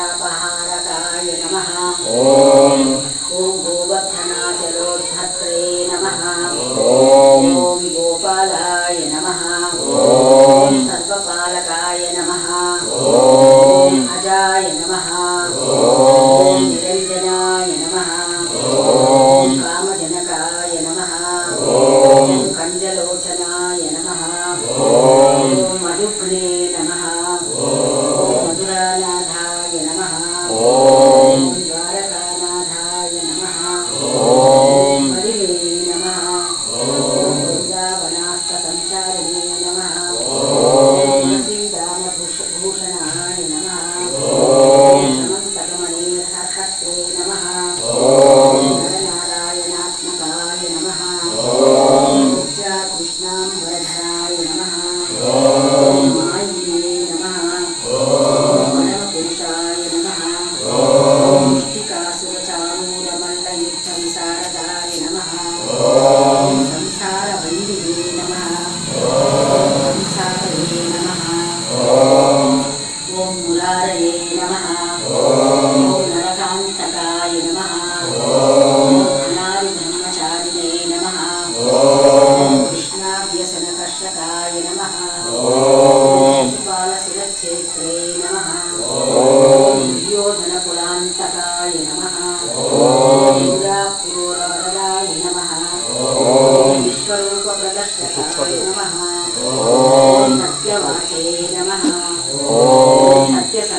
పారిజాతాపహారకాయ నమ ఓం భూవర్ధనాచలోద్ధత్రే నమ ఓం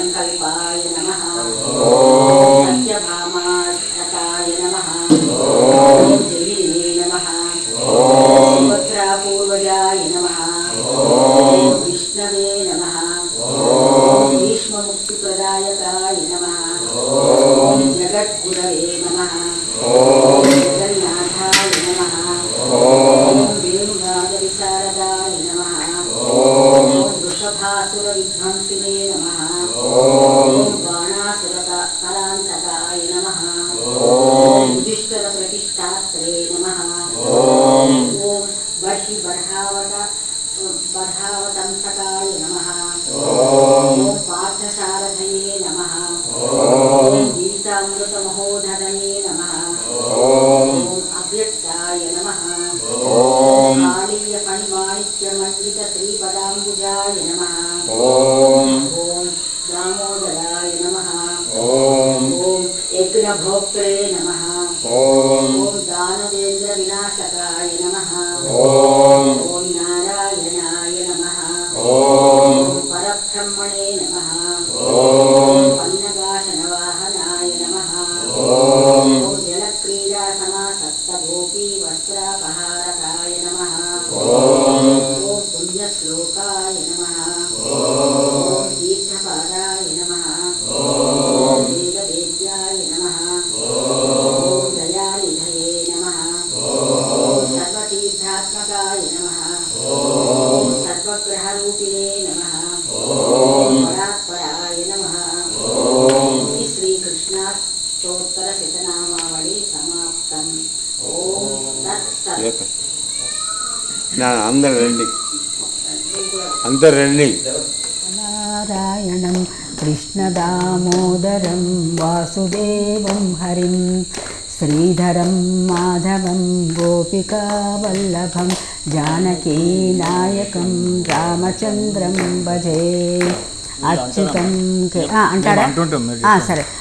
సంకల్పాయ నమ సత్యభామాష్టకాయ నమ चन्द्रमण्डितश्रीपदाम्बुजाय नमः। ॐ। दामोदराय नमः। ॐ यज्ञभोक्त्रे नमः। ॐ। అందరు రండి. అందరు రండి. నారాయణం కృష్ణదామోదరం వాసుదేవం హరిం శ్రీధరం మాధవం గోపికావల్లభం జానకీ నాయకం రామచంద్రం భజే. అచ్యుతం అంటాడా సరే.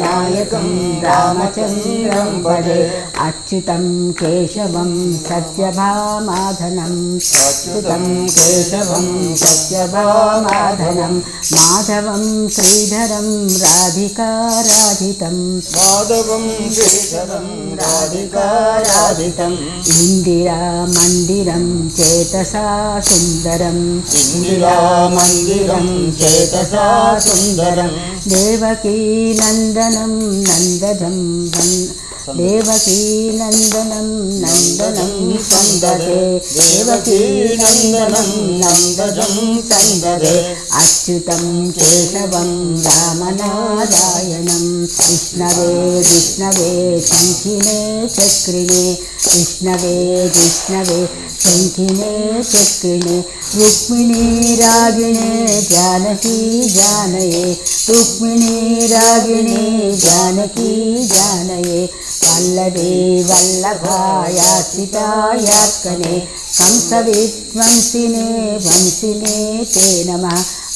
నాయకం రామచంద్రం భజే అచ్యుతం కేశవం సత్యభామాధనం అచ్యుతం కేశవం సత్యభామాధనం మాధవం శ్రీధరం రాధికారాధితం మాధవం శ్రీధరం రాధికారాధితం ఇందిరా మందిరం చేతసా సుందరం ఇందిరా మందిరం చేతసా நந்தனம் நந்ததம் தேவகீநந்தனம் நந்தனம் சந்ததே தேவகீநந்தனம் நந்ததம் சந்ததே அச்சுதம் கேசவம் ராமநாராயணம். விஷ்ணவே விஷ்ணவே சங்கினே சக்ரிணே விஷ்ணவே விஷ்ணவே சங்கினே சக்ரிணே ருக்மிணி ராகிணே ஜானகி ஜானயே. ருக்மிணி ராகிணி జానకీ జానయే రుక్మిణీ రాగిణే జానకీ జానయే వల్లభే వల్లభాయాచితాయాత్కనే కంసవిధ్వంసినే వంశినే తే నమ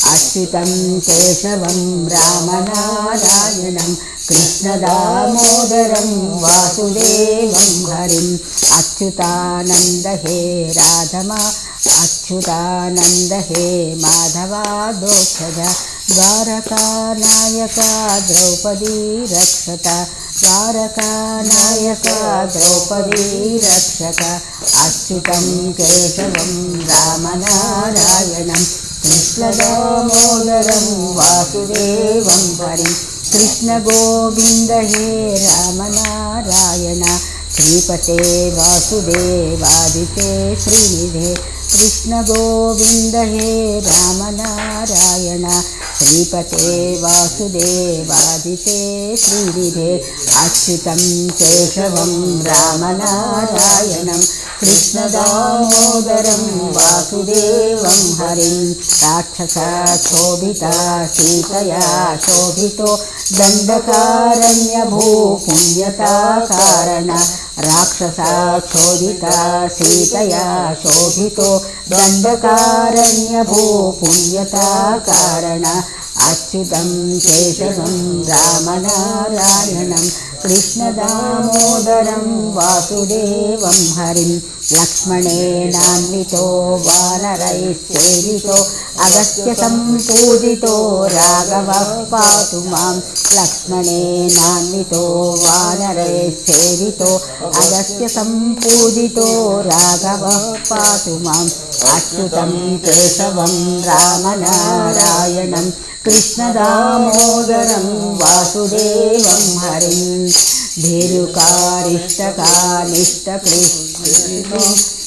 అచ్యుతం కేశవం రామనారాయణం కృష్ణదామోదరం వాసుదేవం హరిం అచ్యుతానంద హే రాధమా అచ్యుతానంద హే మాధవాదోక్షజ ద్వారకానాయక ద్రౌపదీ రక్షత ద్వారకానాయక ద్రౌపదీ రక్షక అచ్యుతం కేశవం రామనారాయణం కృష్ణదామోదరం వాసుదేవం హరిం కృష్ణ గోవింద హే రామనారాయణ శ్రీపతే వాసుదేవాదితే శ్రీనిధే కృష్ణ గోవింద హే రామనారాయణ శ్రీపతే వాసుదేవాదితే శ్రీనిధే అచ్యుతం కేశవం రామనారాయణం. కృష్ణదామోదరం వాసుదేవం హరిం. రాక్షస శోభిత సీతయా శోభితో దండకారణ్యభూ పుణ్యతా కారణ సీతయా శోభితో దండకారణ్యభూ పుణ్యతా కారణ. అచ్యుతం కేశవం రామనారాయణం కృష్ణదామోదరం వాసుదేవం హరిం. లక్ష్మణేనాన్వితో వానరైः అగస్త్య సంపూజితో రాఘవ పాతు మాం లక్ష్మణేనాన్వితో వానరైः సేవితో అగస్త్య సంపూజితో రాఘవ పాతు మాం అచ్యుతం కేశవం రామనారాయణం కృష్ణదామోదరం వాసుదేవం హరిం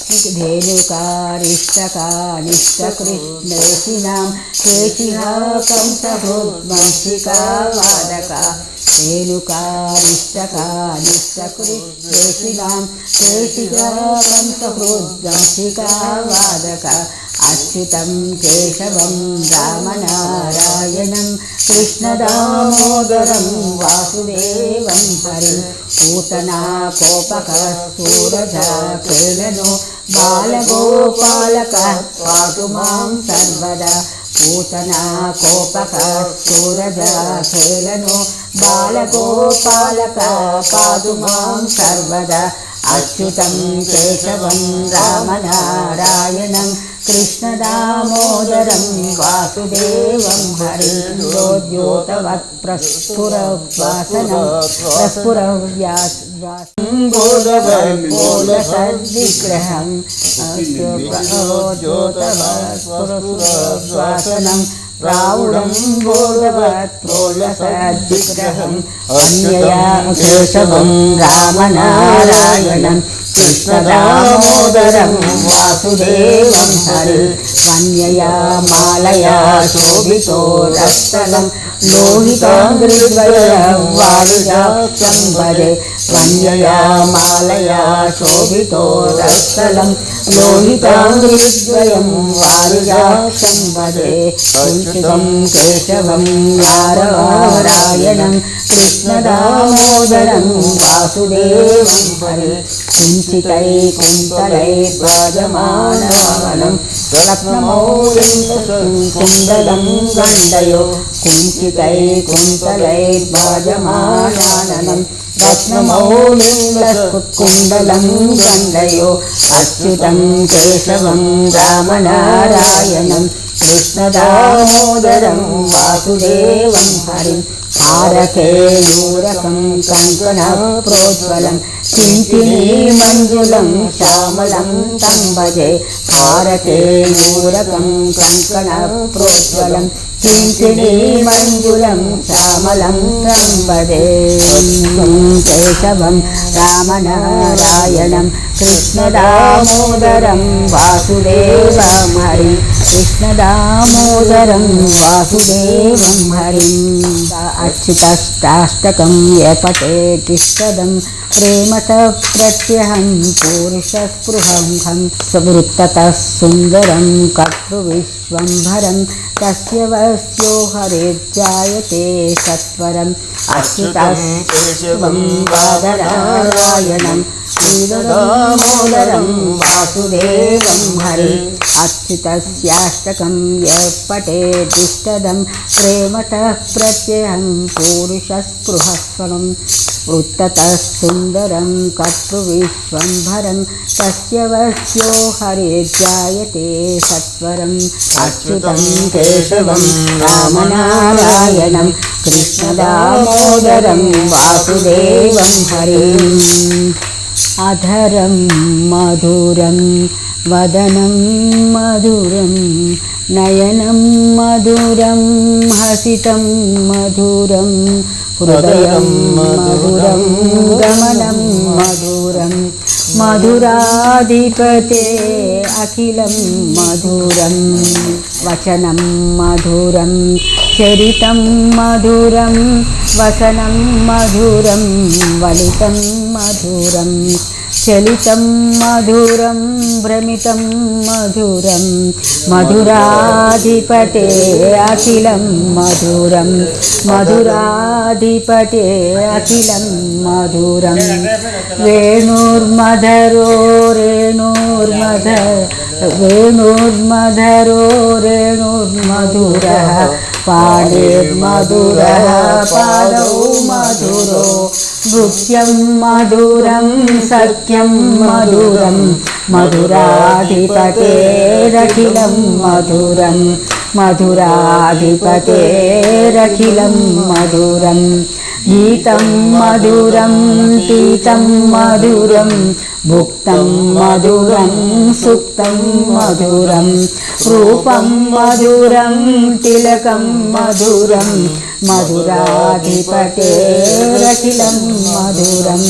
ధేనుకారిష్టకానిష్టకృష్ణేషినాం కేశిహా కంసభృద్వంశికా వాదక. ధేనుకారిష్టకానిష్టకృష్ణేషినాం కేశిహా కంసభృద్వంశికా వాదక. అచ్యుతం కేశవం రామనారాయణం. కృష్ణదామోదరం వాసుదేవం హరిం. పూతనా కోపక సూరజా కేళను బాలగోపాలక పాటు మాం సర్వదా పూతనా కోపక సూరజా బాలగోపాలక పాతు మాం సర్వదా అచ్యుతం కేశవం రామనారాయణం कृष्णदामोदरं वासुदेवं हरिवोतवत्प्रः प्रस्फुरव्यासद्विग्रहं पुरव्यासुवासनंग्रहं జ్యోతవత్పురస్ఫురవాసనం ప్రావుడం గోదవత్ప్రోలసద్విగ్రహం అన్యయా కేశవం రామనారాయణం కృష్ణదామోదరం వాసుదేవం హరి కన్యయా మాలయా శోభితో రక్తనం లోహితాంగ్రిద్వయం వారిజాక్షం భజే కన్యయా మాలయా శోభితో రక్తలం లోహితాంగ్రిద్వయం వారిజాక్షం భజే కుంచితం కేశవం నారాయణం కృష్ణదామోదరం వాసుదేవం హరి కుంచితై కుంతలై భజమానవనం రత్నమౌలిం కుండలం గండయో కించితై కుంతలైర్భాజమానాననం రత్నమౌలింగకుండలం గండయో అచ్యుతం కేశవం రామనారాయణం కృష్ణదామోదరం వాసుదేవం హరిం తారకేయూరకం కంకణ ప్రోజ్వలం కింకిణీ మంజులం శ్యామలం తం భజే తారకేయూరకం కంకణ ప్రోజ్వలం కింకిణీ మంజులం శ్యామలం తం భజే కేశవం రామనారాయణం కృష్ణదామోదరం వాసుదేవం హరి కృష్ణదామోదరం వాసుదేవం హరి अर्चितष्टाष्टकं यपटेतिष्टदं प्रेमसप्रत्यहं पूरुषस्पृहं हंसवृत्ततः सुन्दरं कर्तृविश्वम्भरं तस्य वस्यो जायते सत्वरम्। अर्चितम् वादरायणम् శ్రీదమోదరం వాసుదేవం హరి అచ్యుతస్యాష్టకం యః పఠేదిష్టదం ప్రేమతः ప్రత్యహం పూరుషస్పృహస్వరం వృత్తతः సుందరం కర్తృవిశ్వంభరం తస్య వస్యో హరిర్జాయతే సత్వరం అచ్యుతం కేశవం రామనారాయణం కృష్ణదామోదరం వాసుదేవం హరిం అధరం మధురం వదనం మధురం నయనం మధురం హసితం మధురం హృదయం మధురం గమనం మధురం మధురాధిపతే అఖిలం మధురం వచనం మధురం చరితం మధురం వసనం మధురం వలితం മധുരം चलितं मधुरं भ्रमितं मधुरं मधुराधिपते अखिलं मधुरं मधुराधिपते अखिलं मधुरं वेणुर्मधरो रेणुर्मधर वेणुर्मधरो रेणुर्मधुरः पाणिर्मधुरः पादौ मधुरो నృత్యం మధురం సత్యం మధురం. మధురాధిపతేరఖిలం మధురం. మధురాధిపతేరఖిలం మధురం. గీతం మధురం పీతం మధురం. భుక్తం మధురం సుక్తం మధురం. రూపం మధురం తిలకం మధురం మధురాధిపతేరఖిలం మధురం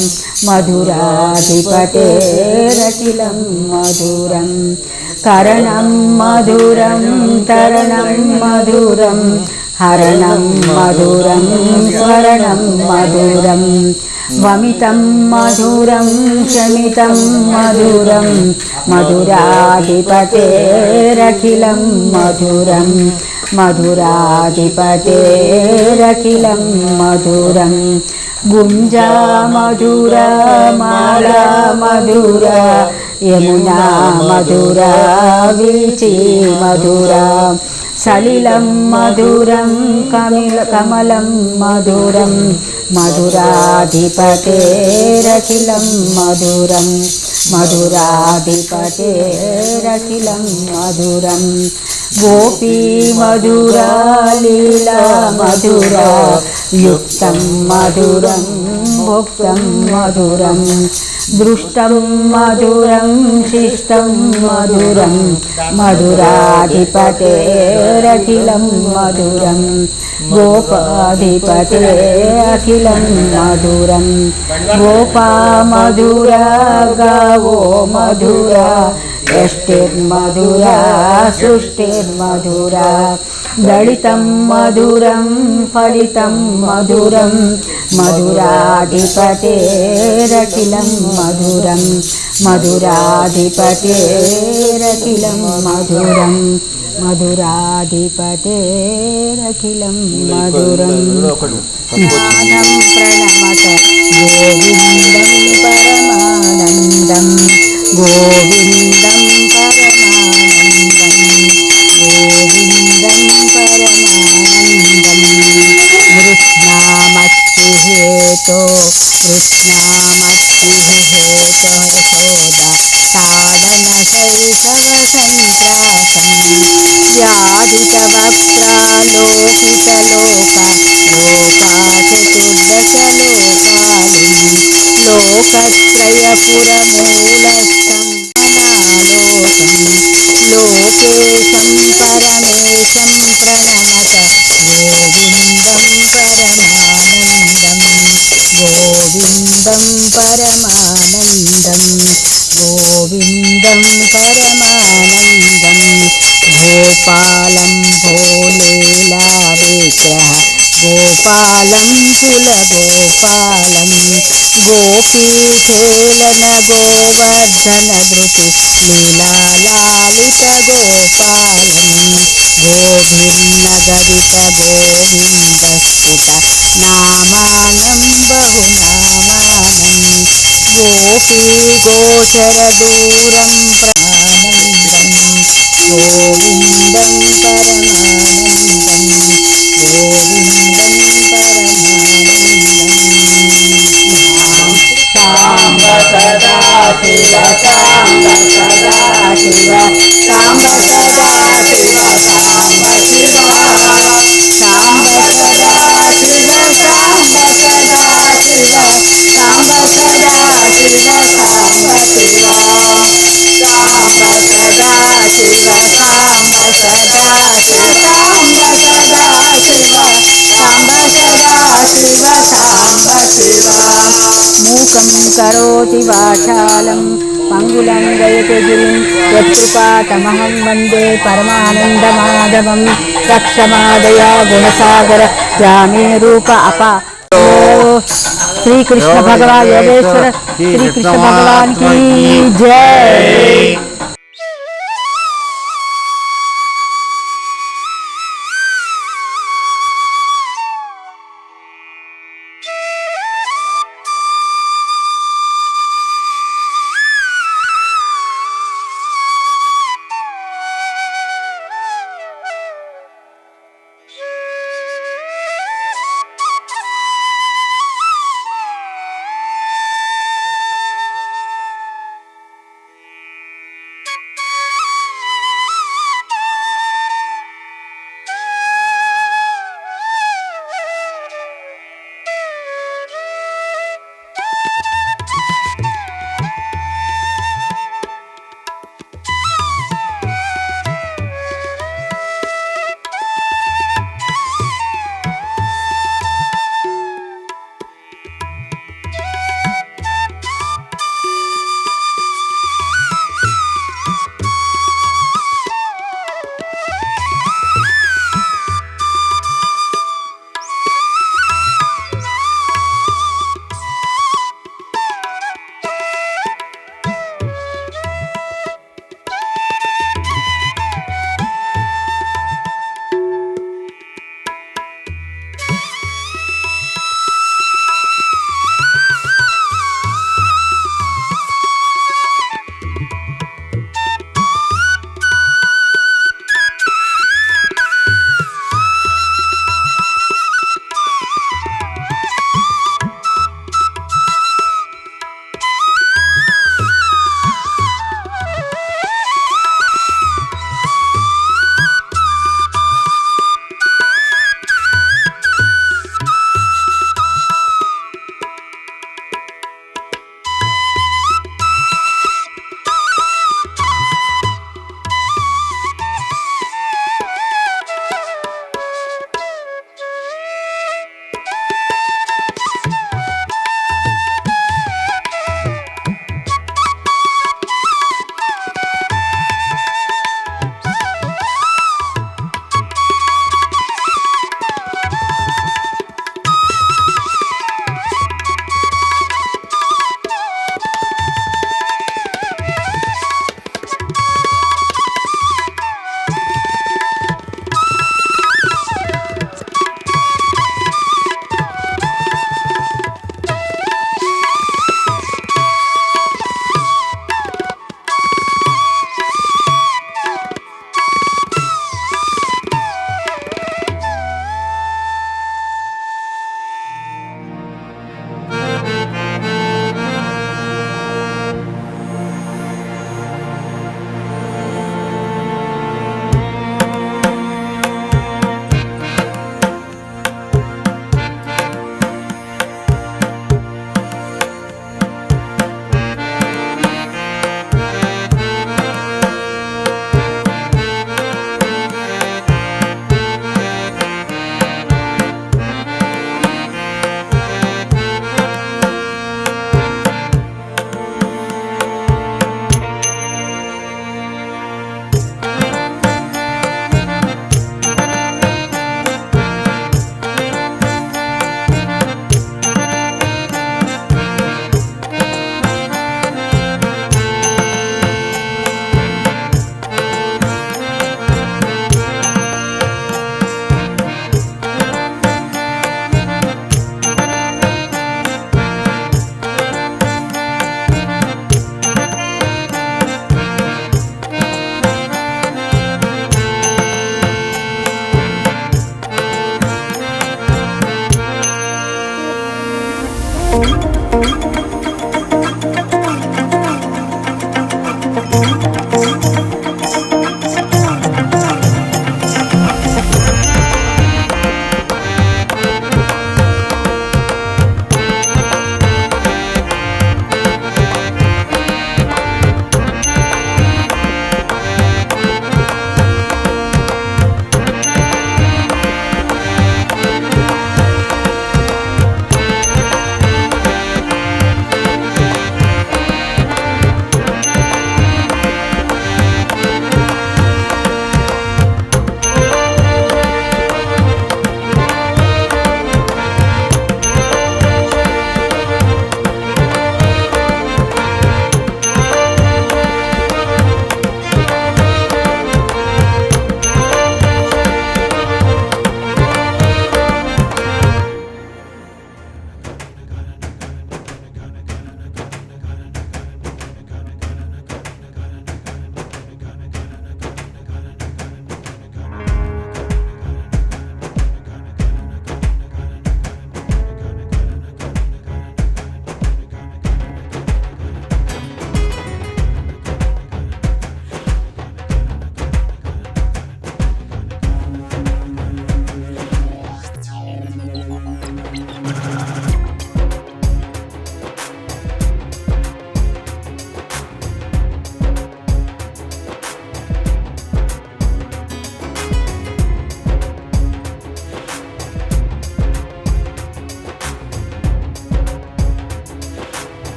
మధురాధిపతేరఖిలం మధురం. కరణం మధురం తరణం మధురం హరణం మధురం స్మరణం మధురం వమితం మధురం శమితం మధురం మధురాధిపతేరఖిలం మధురం మధురాధిపతేరఖిలం మధురం గుంజా మధుర మాలా మధుర యమునా మధుర వీచి మధుర సలిలం మధురం కమిల కమలం మధురం మధురాధిపతేరఖిలం మధురం మధురాధిపతేరఖిలం మధురం. గోపీ మధురా లీలా మధురా యుక్తం మధురం భుక్తం మధురం దృష్టం మధురం శిష్టం మధురం మధురాధిపతేరఖిలం మధురం గోపాధిపతే అఖిలం మధురం గోపా మధురా గావో మధురా యష్టిర్మధురా సృష్టిర్మధురా దళితం మధురం ఫలితం మధురం మధురాధిపతేరఖిలం మధురం మధురాధిపతేరఖిలం మధురం మధురాధిపతేరఖిలం మధురం నాదం ప్రణమత गोविन्दं परमानन्दं गोविन्दं परमानन्दं वृष्णामत्तिहेतो वृष्णामत्तिभेतुशोदनशैषवसन्त्राशं व्याधिकवक्त्रालोचितलोका लोपा चतुर्दशलोकालिनम् लोकत्रयपुरमूलस्थं परालोकं लोके तं परमेशं प्रणतगोविन्दं परमानन्दं गोविन्दं परमानन्दं गोविन्दं परमानन्दं गोपालं भोलेला विग्रह ഗോപാലം കുലഗോപാലം ഗോപീകൂലന ഗോവർദ്ധന ധൃതി ലീലാലാളിത ഗോപാലം ഗോവിന്ദ വിത്ത ഗോവിന്ദ സ്ഥിത രാമാനന്ദ രാമാനം ഗോപീ ഗോചരദൂരം പരമാനന്ദം ഗോവിന്ദം പരമാനന്ദം గోవిందం పరమానందం సాంబ సదా శివ సాంబ సదా శివ సాంబ సదా శివ సాంబ శివ సాంబ సదా శివ సాంబ సదా శివ సాంబ సదా శివ సాంబ శివ సాంబ సదా శివ సాంబ మూకం కరోతి వాచాలం పంగులంగయతి గిరిం యత్కృపాతమహం వందే పరమానందమాధవం రక్షమాదయ గుణసాగర జామే రూప అప. శ్రీకృష్ణ భగవాన్ యోగేశ్వర శ్రీకృష్ణ భగవాన్ కీ జయ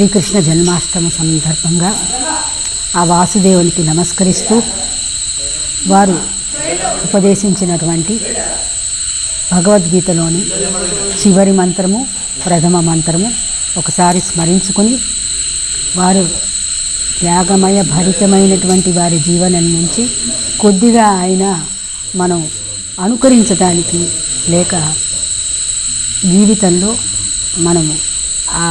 శ్రీకృష్ణ జన్మాష్టమి సందర్భంగా ఆ వాసుదేవునికి నమస్కరిస్తూ వారు ఉపదేశించినటువంటి భగవద్గీతలోని చివరి మంత్రము ప్రథమ మంత్రము ఒకసారి స్మరించుకొని వారు త్యాగమయ భరితమైనటువంటి వారి జీవనం నుంచి కొద్దిగా అయినా మనం అనుకరించడానికి లేక జీవితంలో మనము ఆ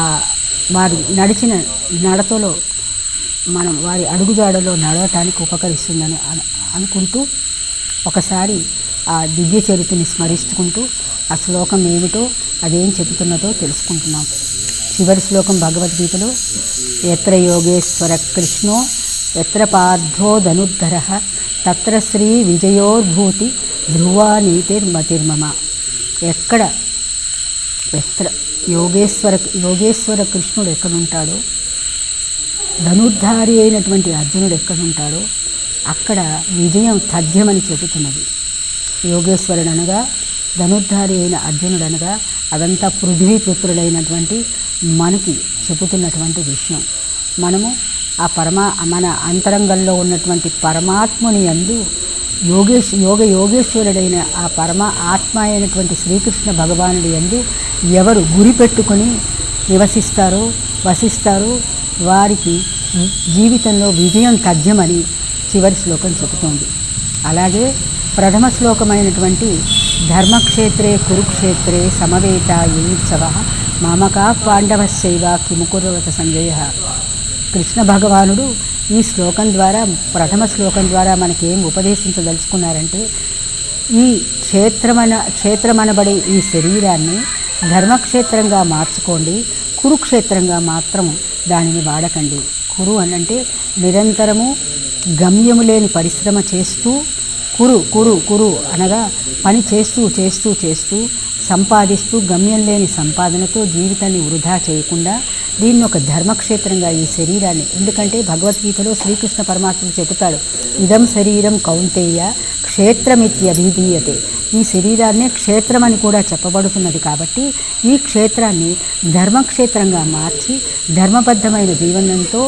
వారు నడిచిన నడతలో మనం వారి అడుగుజాడలో నడవటానికి ఉపకరిస్తుందని అను- అనుకుంటూ ఒకసారి ఆ దివ్య చరిత్రని స్మరించుకుంటూ ఆ శ్లోకం ఏమిటో అదేం చెబుతున్నదో తెలుసుకుంటున్నాం. చివరి శ్లోకం భగవద్గీతలో ఎత్ర యోగేశ్వర కృష్ణో ఎత్ర పార్థో తత్ర శ్రీ విజయోర్భూతి ధ్రువా నీతిర్మతిర్మమ. ఎక్కడ? ఎత్ర యోగేశ్వర యోగేశ్వర కృష్ణుడు ఎక్కడుంటాడో ధనుర్ధారి అయినటువంటి అర్జునుడు ఎక్కడుంటాడో అక్కడ విజయం తథ్యమని చెబుతున్నది. యోగేశ్వరుడు అనగా ధనుర్ధారి అయిన అర్జునుడు అనగా అదంతా పృథ్వీపుత్రుడైనటువంటి మనకి చెబుతున్నటువంటి విషయం. మనము ఆ పరమా మన అంతరంగంలో ఉన్నటువంటి పరమాత్ముని యందు యోగేశ్ యోగ యోగేశ్వరుడైన ఆ పరమ ఆత్మ అయినటువంటి శ్రీకృష్ణ భగవానుడి యందు ఎవరు గురి పెట్టుకొని నివసిస్తారో వసిస్తారో వారికి జీవితంలో విజయం తథ్యమని చివరి శ్లోకం చెబుతోంది. అలాగే ప్రథమ శ్లోకమైనటువంటి ధర్మక్షేత్రే కురుక్షేత్రే సమవేత యుత్సవ మామకా పాండవశైవ కిముకురవత సంజయ. కృష్ణ భగవానుడు ఈ శ్లోకం ద్వారా ప్రథమ శ్లోకం ద్వారా మనకి ఏం ఉపదేశించదలుచుకున్నారంటే ఈ క్షేత్రమన క్షేత్రమనబడే ఈ శరీరాన్ని ధర్మక్షేత్రంగా మార్చుకోండి కురుక్షేత్రంగా మాత్రం దానిని వాడకండి. కురు అనంటే నిరంతరము గమ్యము లేని పరిశ్రమ చేస్తూ కురు కురు కురు అనగా పని చేస్తూ చేస్తూ చేస్తూ సంపాదిస్తూ గమ్యం లేని సంపాదనతో జీవితాన్ని వృధా చేయకుండా దీన్ని ఒక ధర్మక్షేత్రంగా ఈ శరీరాన్ని. ఎందుకంటే భగవద్గీతలో శ్రీకృష్ణ పరమాత్మ చెబుతాడు ఇదం శరీరం కౌంతేయ క్షేత్రమిత్యభిధీయతే ఈ శరీరాన్నే క్షేత్రం అని కూడా చెప్పబడుతున్నది కాబట్టి ఈ క్షేత్రాన్ని ధర్మక్షేత్రంగా మార్చి ధర్మబద్ధమైన జీవనంతో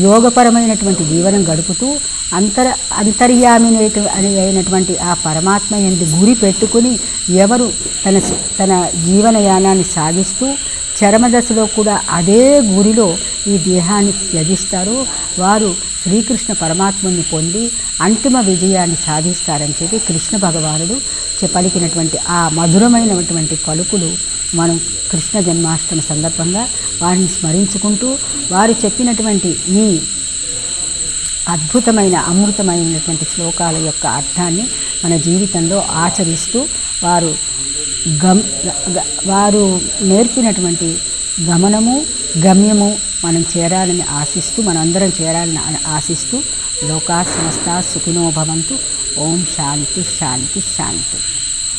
యోగపరమైనటువంటి జీవనం గడుపుతూ అంతర అంతర్యామి అయినటువంటి ఆ పరమాత్మ ఎందు గురి పెట్టుకుని ఎవరు తన తన జీవనయానాన్ని సాగిస్తూ చరమదశలో కూడా అదే గురిలో ఈ దేహాన్ని త్యజిస్తారు. వారు శ్రీకృష్ణ పరమాత్మని పొంది అంతిమ విజయాన్ని సాధిస్తారని చెప్పి కృష్ణ భగవానుడు చె- పలికినటువంటి ఆ మధురమైనటువంటి పలుకులు మనం కృష్ణ జన్మాష్టమి సందర్భంగా వారిని స్మరించుకుంటూ వారు చెప్పినటువంటి ఈ అద్భుతమైన అమృతమైనటువంటి శ్లోకాల యొక్క అర్థాన్ని మన జీవితంలో ఆచరిస్తూ వారు గమ్ వారు నేర్పినటువంటి గమనము గమ్యము మనం చేరాలని ఆశిస్తూ మనందరం చేరాలని ఆశిస్తూ లోకా సమస్త సుఖినో భవంతు. ఓం శాంతి శాంతి శాంతి.